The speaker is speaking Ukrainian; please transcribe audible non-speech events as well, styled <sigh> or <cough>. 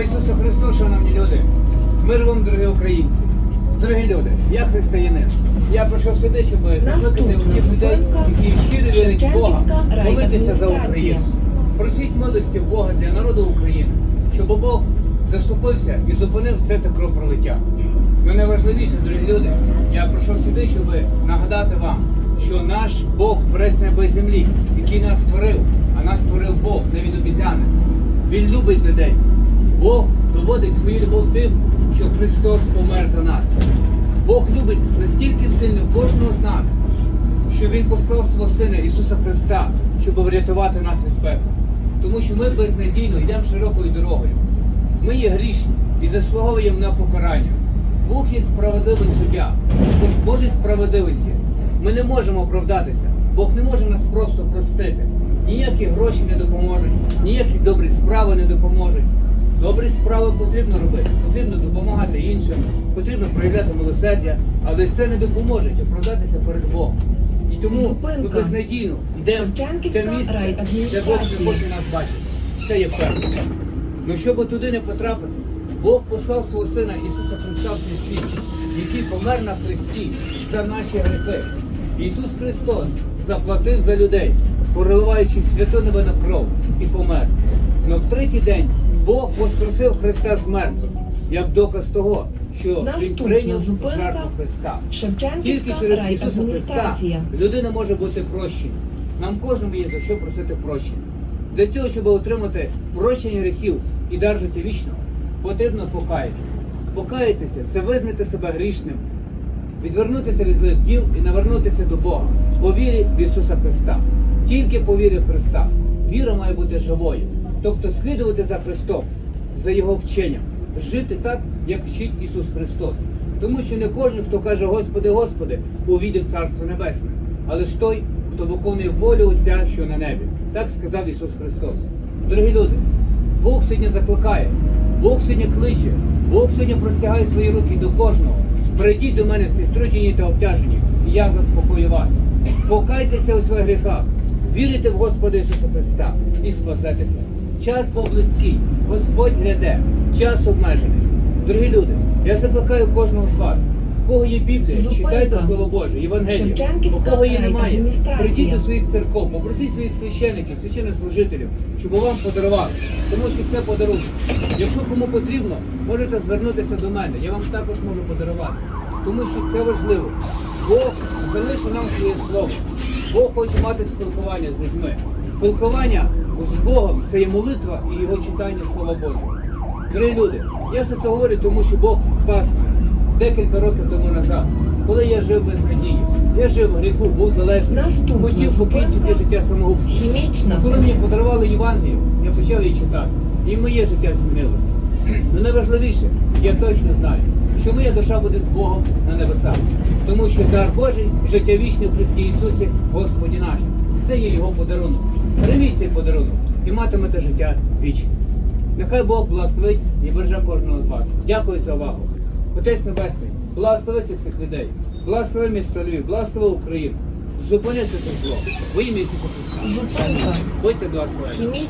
Слава Ісусу Христу, шановні люди! Мир вам, дорогі українці! Дорогі люди, я християнин. Я прийшов сюди, щоб закликати усіх людей, які щиро вірять в Бога, молитися за. Україну. Просіть милості в Бога для народу України, щоб Бог заступився і зупинив все це кровопролиття. Ну найважливіше, дорогі люди, я прийшов сюди, щоб нагадати вам, що наш Бог неба і землі, який нас створив, а нас створив Бог, не від обізяни. Він любить людей. Бог доводить свою любов тим, що Христос помер за нас. Бог любить настільки сильно кожного з нас, що Він послав свого Сина Ісуса Христа, щоб врятувати нас від пекла. Тому що ми безнадійно йдемо широкою дорогою. Ми є грішні і заслуговуємо на покарання. Бог є справедливий суддя. Божій справедливості ми не можемо оправдатися. Бог не може нас просто простити. Ніякі гроші не допоможуть, ніякі добрі справи не допоможуть. Добрі справи потрібно робити, потрібно допомагати іншим, потрібно проявляти милосердя, але це не допоможе оправдатися перед Богом. І тому ми безнадійно йдемо в Шевченківська місце, де. Бог не хоче нас бачити. Це є перше. Ну щоб туди не потрапити, Бог послав свого Сина Ісуса Христа в цей світ, який помер на хресті за наші гріхи. Ісус Христос заплатив за людей, проливаючи святу невинну кров і помер. Но в третій день Бог воскресив Христа з мертвих, як доказ того, що Він прийняв жертву Христа. Тільки через Ісуса Христа людина може бути прощена. Нам кожному є за що просити прощення. Для цього, щоб отримати прощення гріхів і дар життя вічного, потрібно покаятися. Покаятися це визнати себе грішним, відвернутися від злих діл і навернутися до Бога по вірі в Ісуса Христа. Тільки по вірі в Христа. Віра має бути живою, тобто слідувати за Христом, за Його вченням, жити так, як вчить Ісус Христос. Тому що не кожен, хто каже Господи, Господи, увійде в Царство Небесне, але ж той, хто виконує волю Отця, що на небі. Так сказав Ісус Христос. Дорогі люди, Бог сьогодні закликає, Бог сьогодні кличе, Бог сьогодні простягає свої руки до кожного. Прийдіть до мене всі струджені та обтяжені, і я заспокою вас. Покайтеся у своїх гріхах, вірите в Господа Ісуса Христа і спасетеся. Час був близький, Господь гряде, час обмежений. Дорогі люди, я закликаю кожного з вас. У кого є Біблія, Зупинка. читайте Слово Боже, Євангелію. У кого її немає, прийдіть до своїх церков, попросіть своїх священиків, священнослужителів, щоб вам подарували. Тому що це подарунок. Якщо кому потрібно, можете звернутися до мене. Я вам також можу подарувати. Тому що це важливо. Бог залишив нам своє слово. Бог хоче мати спілкування з людьми. Спілкування з Богом це є молитва і його читання Слова Божого. Дорогі люди, я все це говорю, тому що Бог спас декілька років тому назад, коли я жив без надії. Я жив в гріху, був залежний, хотів покінчити життя самогубством. Коли мені подарували Євангелію, я почав її читати. І моє життя змінилося. <clears throat> Ну найважливіше, я точно знаю, що моя душа буде з Богом на небесах. Тому що дар Божий, життя вічне в Христі Ісусі, Господі нашому. Це є його подарунок. Прийміть цей подарунок і матимете життя вічне. Нехай Бог благословить і береже кожного з вас. Дякую за увагу. Отець Небесний, благослови цих всіх людей, благослови місто Львів, благослови Україну. Зупинити це зло. Ви ім'я Ісуса Христа. Будьте благословені.